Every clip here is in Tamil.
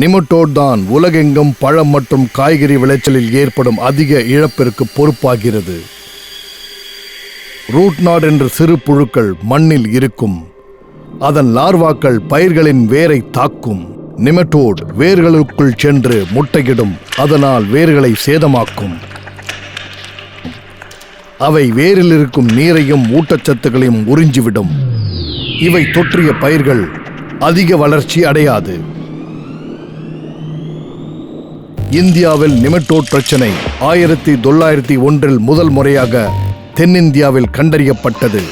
நிமட்டோட் தான் உலகெங்கும் பழம் மற்றும் காய்கறி விளைச்சலில் ஏற்படும் அதிக இழப்பிற்கு பொறுப்பாகிறது. ரூட் நாட் என்ற சிறு புழுக்கள் மண்ணில் இருக்கும். அதன் லார்வாக்கள் பயிர்களின் வேரை தாக்கும். நிமட்டோட் வேர்களுக்குள் சென்று முட்டையிடும் அதனால் வேர்களை சேதமாக்கும். அவை வேரில் இருக்கும் நீரையும் ஊட்டச்சத்துக்களையும் உறிஞ்சிவிடும். இவை தொற்றிய பயிர்கள் அதிக வளர்ச்சி அடையாது. இந்தியாவில் நிமட்டோட் பிரச்சனை ஆயிரத்தி தொள்ளாயிரத்தி ஒன்றில் முதல் முறையாக தென்னிந்தியாவில் கண்டறியப்பட்டது.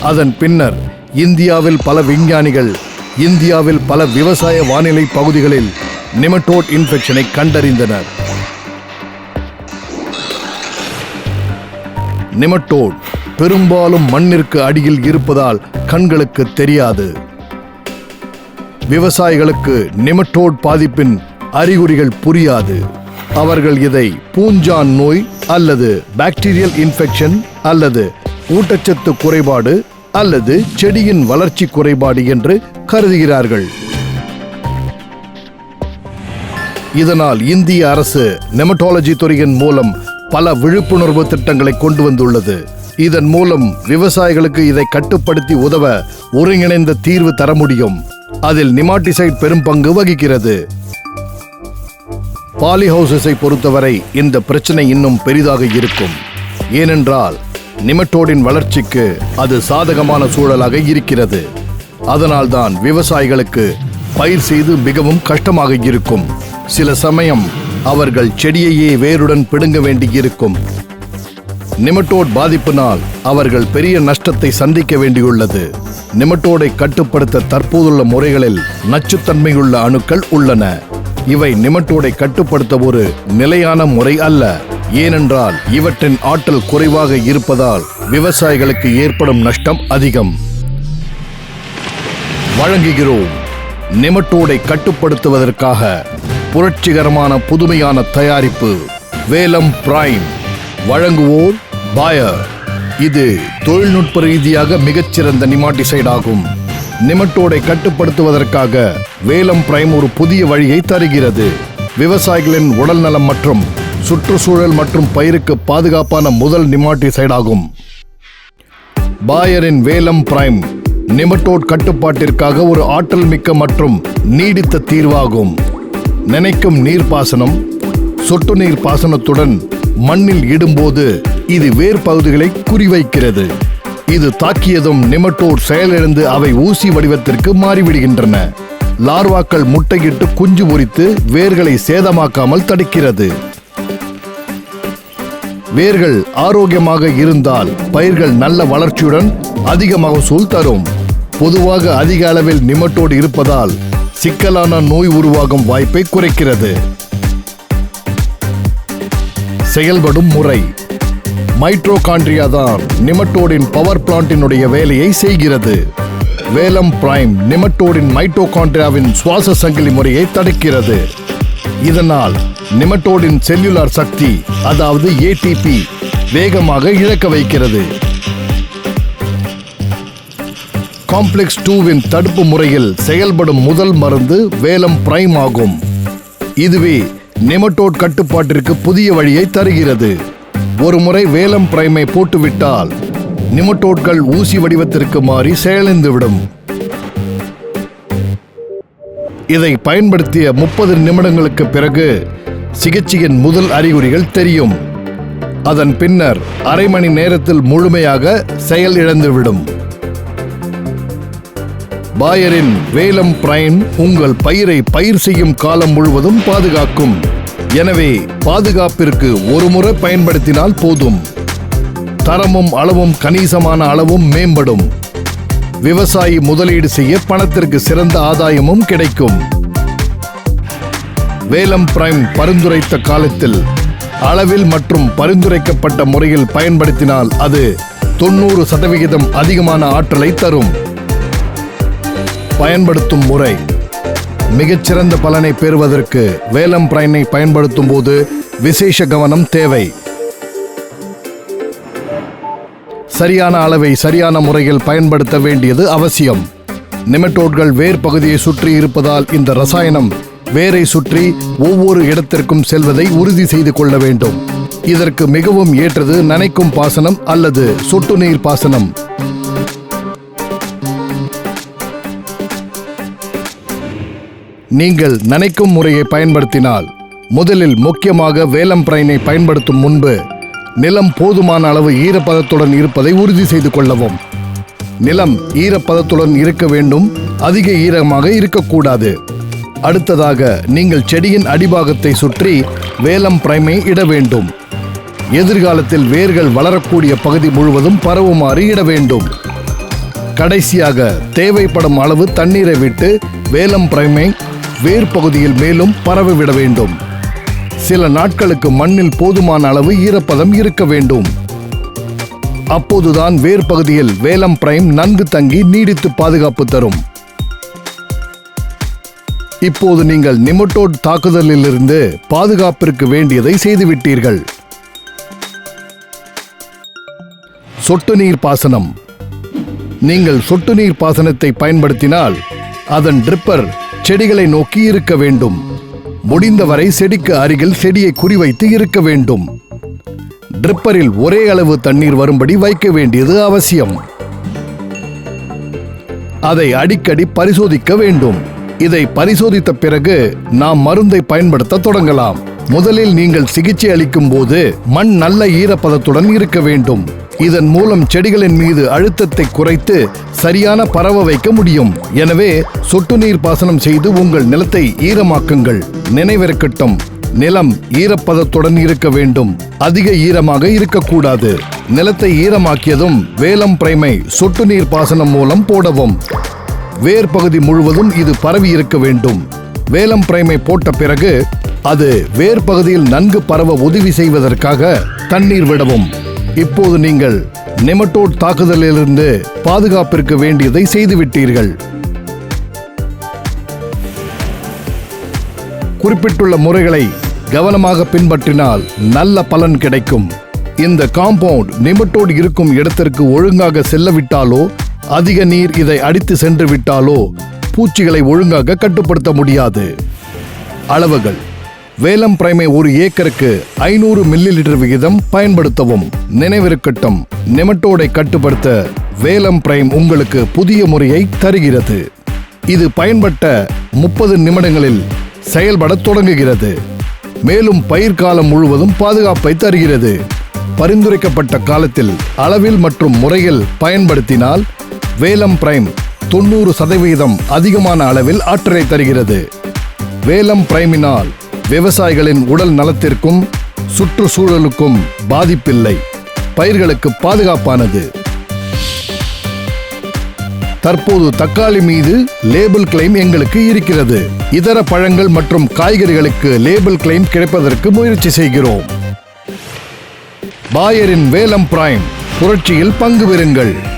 அதன் பின்னர் இந்தியாவில் பல விஞ்ஞானிகள் இந்தியாவில் பல விவசாய வானிலை பகுதிகளில் நிமட்டோட் இன்ஃபெக்ஷனை கண்டறிந்தனர். நிமட்டோட் பெரும்பாலும் மண்ணிற்கு அடியில் இருப்பதால் கண்களுக்கு தெரியாது. விவசாயிகளுக்கு நிமட்டோட் பாதிப்பின் அறிகுறிகள் புரியாது. அவர்கள் இதை பூஞ்சான் நோய் அல்லது பாக்டீரியல் இன்ஃபெக்ஷன் அல்லது ஊட்டச்சத்து குறைபாடு அல்லது செடியின் வளர்ச்சி குறைபாடு என்று கருதுகிறார்கள். இதனால் இந்திய அரசு நெமட்டாலஜி துறையின் மூலம் பல விழிப்புணர்வு திட்டங்களை கொண்டு வந்துள்ளது. இதன் மூலம் விவசாயிகளுக்கு இதை கட்டுப்படுத்தி உதவ ஒருங்கிணைந்த தீர்வு தர முடியும். அதில் நிமாட்டிசைட் பெரும் பங்கு வகிக்கிறது. பாலி ஹவுசஸை பொறுத்தவரை இந்த பிரச்சனை இன்னும் பெரிதாக இருக்கும். ஏனென்றால் நிமட்டோடின் வளர்ச்சிக்கு அது சாதகமான சூழலாக இருக்கிறது. அதனால்தான் விவசாயிகளுக்கு பயிர் செய்து மிகவும் கஷ்டமாக இருக்கும். சில சமயம் அவர்கள் செடியையே வேருடன் பிடுங்க வேண்டியிருக்கும். நிமட்டோட் பாதிப்பினால் அவர்கள் பெரிய நஷ்டத்தை சந்திக்க வேண்டியுள்ளது. நிமட்டோடை கட்டுப்படுத்த தற்போதுள்ள முறைகளில் நச்சுத்தன்மையுள்ள அணுக்கள் உள்ளன. இவை நிமட்டோடை கட்டுப்படுத்த ஒரு நிலையான முறை அல்ல. ஏனென்றால் இவற்றின் ஆற்றல் குறைவாக இருப்பதால் விவசாயிகளுக்கு ஏற்படும் நஷ்டம் அதிகம். வழங்குகிறோம். நிமட்டோடை கட்டுப்படுத்துவதற்காக புரட்சிகரமான புதுமையான தயாரிப்பு வேலம் பிரைம். வழங்குவோர் பாயர். இது தொழில்நுட்ப ரீதியாக மிகச்சிறந்த நிமாட்டிசைட் ஆகும் நிமட்டோடை கட்டுப்படுத்துவதற்காக வேலம் பிரைம் ஒரு புதிய வழியை தருகிறது. விவசாயிகளின் உடல் நலம் மற்றும் சுற்றுச்சூழல் மற்றும் பயிருக்கு பாதுகாப்பான முதல் நிமாட்டிசைட் ஆகும் பாயரின் வேலம் பிரைம் நிமட்டோட் கட்டுப்பாட்டிற்காக ஒரு ஆற்றல் மிக்க மற்றும் நீடித்த தீர்வாகும். நினைக்கும் நீர்ப்பாசனம் சொட்டு நீர் பாசனத்துடன் மண்ணில் இடும்போது இது வேர் பகுதிகளை குறிவைக்கிறது. இது தாக்கியதும் நிமட்டோட் செயலிழந்து அவை ஊசி வடிவத்திற்கு மாறிவிடுகின்றன. லார்வாக்கள் முட்டையிட்டு குஞ்சு பொரித்து வேர்களை சேதமாக்காமல் தடுக்கிறது. வேர்கள் ஆரோக்கியமாக இருந்தால் பயிர்கள் நல்ல வளர்ச்சியுடன் அதிக மகசூல் தரும். பொதுவாக அதிக அளவில் நிமட்டோடு இருப்பதால் சிக்கலான நோய் உருவாகும் வாய்ப்பை குறைக்கிறது. செயல்படும் முறை. மைட்ரோகாண்ட்ரியா தான் நிமட்டோடின் பவர் பிளான்ட்டினுடைய வேலையை செய்கிறது. வேலம் பிரைம் நிமட்டோடின் மைட்டோகாண்ட்ரியாவின் சுவாச சங்கிலி முறையை தடுக்கிறது. இதனால் நிமட்டோடின் செல்லுலார் சக்தி அதாவது ஏடிபி வேகமாக இழக்க வைக்கிறது. காம்ப்ளெக்ஸ் டூவின் தடுப்பு முறையில் செயல்படும் முதல் மருந்து வேலம் பிரைம் ஆகும். இதுவே நெமட்டோட் கட்டுப்பாட்டிற்கு புதிய வழியை தருகிறது. ஒரு முறை வேலம் பிரைமை போட்டுவிட்டால் நிமட்டோட்கள் ஊசி வடிவத்திற்கு மாறி செயலிந்துவிடும். இதை பயன்படுத்திய முப்பது நிமிடங்களுக்கு பிறகு சிகிச்சையின் முதல் அறிகுறிகள் தெரியும். அதன் பின்னர் அரை மணி நேரத்தில் முழுமையாக செயல் இழந்துவிடும். பாயரின் வேலம் பிரைன் உங்கள் பயிரை பயிர் செய்யும் காலம் முழுவதும் பாதுகாக்கும். எனவே பாதுகாப்பிற்கு ஒரு முறை பயன்படுத்தினால் போதும். தரமும் அளவும் கணிசமான அளவும் மேம்படும். விவசாயி முதலீடு செய்ய பணத்திற்கு சிறந்த ஆதாயமும் கிடைக்கும். வேலம் பிரைம் பரிந்துரைத்த காலத்தில் அளவில் மற்றும் பரிந்துரைக்கப்பட்ட முறையில் பயன்படுத்தினால் அது தொண்ணூறு சதவிகிதம் அதிகமான ஆற்றலை தரும். பயன்படுத்தும் முறை. மிகச்சிறந்த பலனை பெறுவதற்கு வேலம் பிரைனை பயன்படுத்தும் போது விசேஷ கவனம் தேவை. சரியான அளவை சரியான முறையில் பயன்படுத்த வேண்டியது அவசியம். நிமெட்டோட்கள் வேர் பகுதியை சுற்றி இருப்பதால் இந்த ரசாயனம் வேரை சுற்றி ஒவ்வொரு இடத்திற்கும் செல்வதை உறுதி செய்து கொள்ள வேண்டும். இதற்கு மிகவும் ஏற்றது நனைக்கும் பாசனம் அல்லது சொட்டு நீர் பாசனம். நீங்கள் நனைக்கும் முறையை பயன்படுத்தினால் முதலில் முக்கியமாக வேலம் பிரைனை பயன்படுத்தும் முன்பு நிலம் போதுமான அளவு ஈரப்பதத்துடன் இருப்பதை உறுதி செய்து கொள்ளவும். நிலம் ஈரப்பதத்துடன் இருக்க வேண்டும் அதிக ஈரமாக இருக்கக்கூடாது. அடுத்ததாக நீங்கள் செடியின் அடிபாகத்தை சுற்றி வேலம் பிரைமை இட வேண்டும். எதிர்காலத்தில் வேர்கள் வளரக்கூடிய பகுதி முழுவதும் பரவுமாறு இட வேண்டும். கடைசியாக தேவைப்படும் அளவு தண்ணீரை விட்டு வேலம் பிரைமை வேர் பகுதியில் மேலும் பரவிவிட வேண்டும். சில நாட்களுக்கு மண்ணில் போதுமான அளவு ஈரப்பதம் இருக்க வேண்டும். அப்போதுதான் வேர் பகுதியில் வேலம் பிரைம் நன்கு தங்கி நீடித்து பாதுகாப்பு தரும். இப்போது நீங்கள் நிமட்டோட் தாக்குதலிலிருந்து பாதுகாப்பிற்கு வேண்டியதை செய்துவிட்டீர்கள். சொட்டு நீர் பாசனம். நீங்கள் சொட்டு நீர் பாசனத்தை பயன்படுத்தினால் அதன் ட்ரிப்பர் செடிகளை நோக்கி இருக்க வேண்டும். முடிந்தவரை செடிக்கு அருகில் செடியை குறிவைத்து இருக்க வேண்டும். ட்ரிப்பரில் ஒரே அளவு தண்ணீர் வரும்படி வைக்க வேண்டியது அவசியம். அதை அடிக்கடி பரிசோதிக்க வேண்டும். இதை பரிசோதித்த பிறகு நாம் மருந்தை பயன்படுத்த தொடங்கலாம். முதலில் நீங்கள் சிகிச்சை அளிக்கும் போது மண் நல்ல ஈரப்பதத்துடன் இருக்க வேண்டும். இதன் மூலம் செடிகளின் மீது அழுத்தத்தை குறைத்து சரியான பரவ வைக்க முடியும். எனவே சொட்டு நீர் பாசனம் செய்து உங்கள் நிலத்தை ஈரமாக்குங்கள். நினைவிருக்கட்டும் நிலம் ஈரப்பதத்துடன் இருக்க வேண்டும். அதிக ஈரமாக இருக்கக்கூடாது. நிலத்தை ஈரமாக்கியதும் வேலம் பிரைமை சொட்டு நீர் பாசனம் மூலம் போடவும். வேர் பகுதி முழுவதும் இது பரவி இருக்க வேண்டும். வேலம் பிரைமை போட்ட பிறகு அது வேர் பகுதியில் நன்கு பரவ உதவி செய்வதற்காக தண்ணீர் விடவும். இப்போது நீங்கள் நெமட்டோட் தாக்குதலிலிருந்து பாதுகாப்பிற்கு வேண்டியதை செய்துவிட்டீர்கள். குறிப்பிட்டுள்ள முறைகளை கவனமாக பின்பற்றினால் நல்ல பலன் கிடைக்கும். இந்த காம்பவுண்ட் நிமட்டோடு இருக்கும் இடத்திற்கு ஒழுங்காக செல்லவிட்டாலோ அதிக நீர் இதை அடித்து சென்று விட்டாலோ பூச்சிகளை ஒழுங்காக கட்டுப்படுத்த முடியாது. அளவுகள். வேலம் பிரைமை ஒரு ஏக்கருக்கு ஐநூறு மில்லி லிட்டர் விகிதம் பயன்படுத்தவும் நினைவிருக்கட்டும். நெமட்டோடை கட்டுப்படுத்த வேலம் பிரைம் உங்களுக்கு புதிய முறையை தருகிறது. இது பயன்பட்ட முப்பது நிமிடங்களில் செயல்படத் தொடங்குகிறது. மேலும் பயிர் காலம் முழுவதும் பாதுகாப்பை தருகிறது. பரிந்துரைக்கப்பட்ட காலத்தில் அளவில் மற்றும் முறையில் பயன்படுத்தினால் வேலம் பிரைம் தொண்ணூறு சதவீதம் அதிகமான அளவில் ஆற்றலை தருகிறது. வேலம் பிரைமினால் விவசாயிகளின் உடல் நலத்திற்கும் சுற்றுச்சூழலுக்கும் பாதிப்பில்லை. பயிர்களுக்கு பாதுகாப்பானது. தற்போது தக்காளி மீது லேபிள் கிளைம் எங்களுக்கு இருக்கிறது. இதர பழங்கள் மற்றும் காய்கறிகளுக்கு லேபிள் கிளைம் கிடைப்பதற்கு முயற்சி செய்கிறோம். பாயரின் வேலம் பிரைம் புரட்சியில் பங்கு பெறுங்கள்.